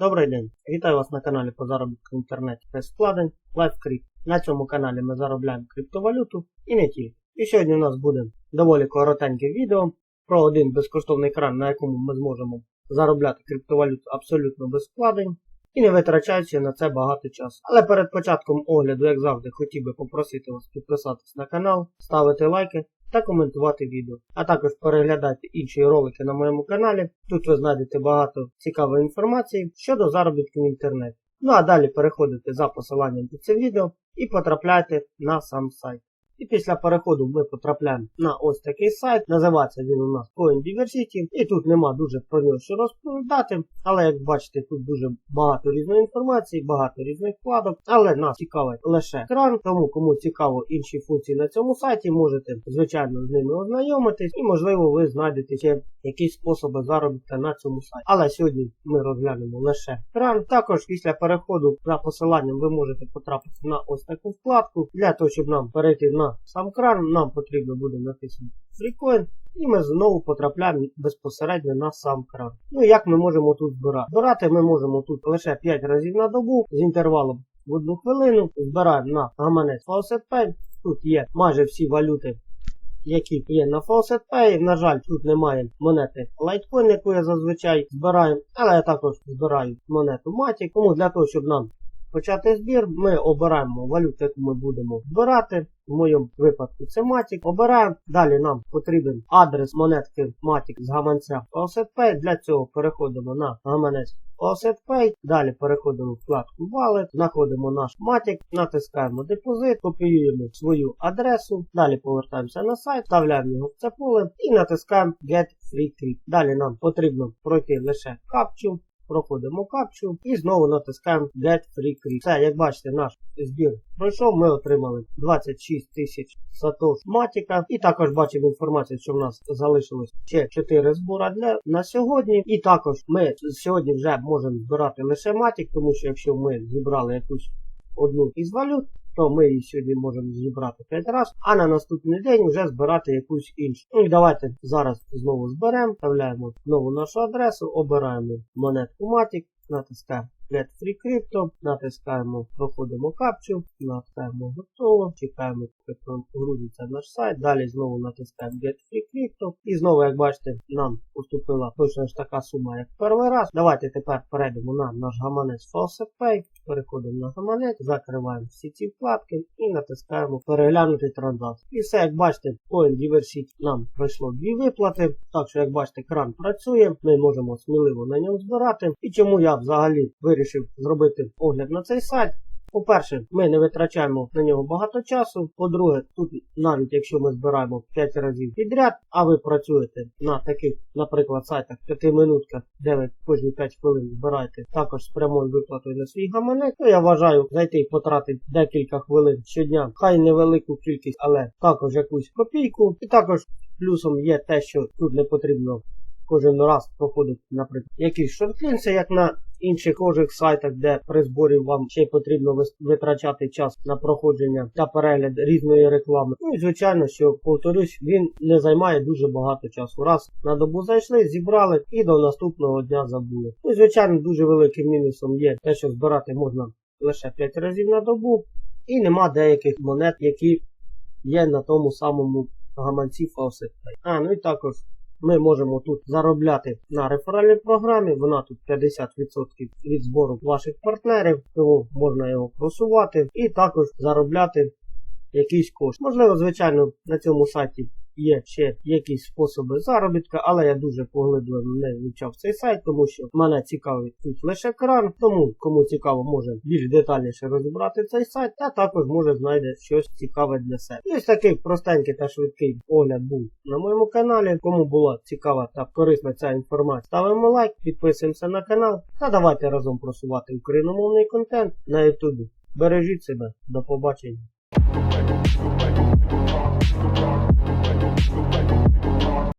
Добрий день! Вітаю вас на каналі по заробітку в інтернеті без вкладень LiveCrypt. На цьому каналі ми заробляємо криптовалюту і не тільки. І сьогодні у нас буде доволі коротеньке відео про один безкоштовний кран, на якому ми зможемо заробляти криптовалюту абсолютно без вкладень і не витрачаючи на це багато часу. Але перед початком огляду, як завжди, хотів би попросити вас підписатись на канал, ставити лайки та коментувати відео. А також переглядайте інші ролики на моєму каналі. Тут ви знайдете багато цікавої інформації щодо заробітку в інтернеті. Ну а далі переходите за посиланням під цим відео і потрапляйте на сам сайт. І після переходу ми потрапляємо на ось такий сайт. Називається він у нас Coin Diversity. І тут нема дуже про нього що розповідати. Але як бачите, тут дуже багато різної інформації, багато різних вкладок. Але нас цікавить лише кран. Тому кому цікаво інші функції на цьому сайті, можете звичайно з ними ознайомитись. І можливо ви знайдете ще якісь способи заробітку на цьому сайті. Але сьогодні ми розглянемо лише кран. Також після переходу за посиланням ви можете потрапити на ось таку вкладку. Для того, щоб нам перейти на сам кран, нам потрібно буде натиснути FreeCoin. І ми знову потрапляємо безпосередньо на сам кран. Ну як ми можемо тут збирати? Збирати ми можемо тут лише 5 разів на добу з інтервалом в одну хвилину. Збираємо на гаманець FaucetPay. Тут є майже всі валюти які є на FaucetPay. На жаль, тут немає монети Litecoin, яку я зазвичай збираю, але я також збираю монету Matic. Тому для того, щоб нам почати збір, ми обираємо валюту, яку ми будемо збирати. В моєму випадку це Matic. Обираємо. Далі нам потрібен адрес монетки Matic з гаманця FaucetPay. Для цього переходимо на гаманець FaucetPay. Далі переходимо в вкладку Wallet, знаходимо наш Matic, натискаємо депозит, копіюємо свою адресу. Далі повертаємося на сайт, вставляємо його в це поле і натискаємо Get Free Click. Далі нам потрібно пройти лише капчу. Проходимо капчу і знову натискаємо Get Free Click. Все, як бачите, наш збір пройшов. Ми отримали 26 тисяч сатош матіка. І також бачимо інформацію, що в нас залишилось ще 4 збора для на сьогодні. І також ми сьогодні вже можемо збирати лише матік, тому що якщо ми зібрали якусь одну із валют, то ми її сьогодні можемо зібрати 5 разів, а на наступний день вже збирати якусь іншу. Ну і давайте зараз знову зберемо, вставляємо знову нашу адресу, обираємо монетку Matic, натискаємо Get Free Crypto, натискаємо, проходимо капчу, натискаємо готово, чекаємо, поки грузиться наш сайт, далі знову натискаємо Get Free Crypto. І знову, як бачите, нам поступила точно ж така сума, як перший раз. Давайте тепер перейдемо на наш гаманець FaucetPay, переходимо на гаманець, закриваємо всі ці вкладки і натискаємо переглянути транзакцію. І все, як бачите, Coin Diversity нам пройшло дві виплати. Так що, як бачите, кран працює, ми можемо сміливо на ньому збирати. І чому я взагалі вирішив зробити огляд на цей сайт. По-перше, ми не витрачаємо на нього багато часу. По-друге, тут навіть якщо ми збираємо 5 разів підряд, а ви працюєте на таких, наприклад, сайтах 5 минутках, де ви кожні 5 хвилин збираєте також з прямою виплатою на свій гаманець, то я вважаю зайти і потратити декілька хвилин щодня, хай невелику кількість, але також якусь копійку. І також плюсом є те, що тут не потрібно кожен раз проходити, наприклад, якісь шортлінси, як на інших схожих сайтах, де при зборі вам ще й потрібно витрачати час на проходження та перегляд різної реклами. Ну і звичайно, що повторюсь, він не займає дуже багато часу. Раз на добу зайшли, зібрали і до наступного дня забули. Ну і звичайно, дуже великим мінусом є те, що збирати можна лише 5 разів на добу, і нема деяких монет, які є на тому самому гаманці FaucetPay. А, ну і також ми можемо тут заробляти на реферальній програмі. Вона тут 50% від збору ваших партнерів, тому можна його просувати і також заробляти якийсь кошт. Можливо, звичайно, на цьому сайті є ще якісь способи заробітка, але я дуже поглибливо не вивчав цей сайт, тому що мене цікавить тут лише кран. Тому кому цікаво, може більш детальніше розібрати цей сайт, а також може знайде щось цікаве для себе. Ось такий простенький та швидкий огляд був на моєму каналі. Кому була цікава та корисна ця інформація, ставимо лайк, підписуємося на канал та давайте разом просувати україномовний контент на ютубі. Бережіть себе, до побачення.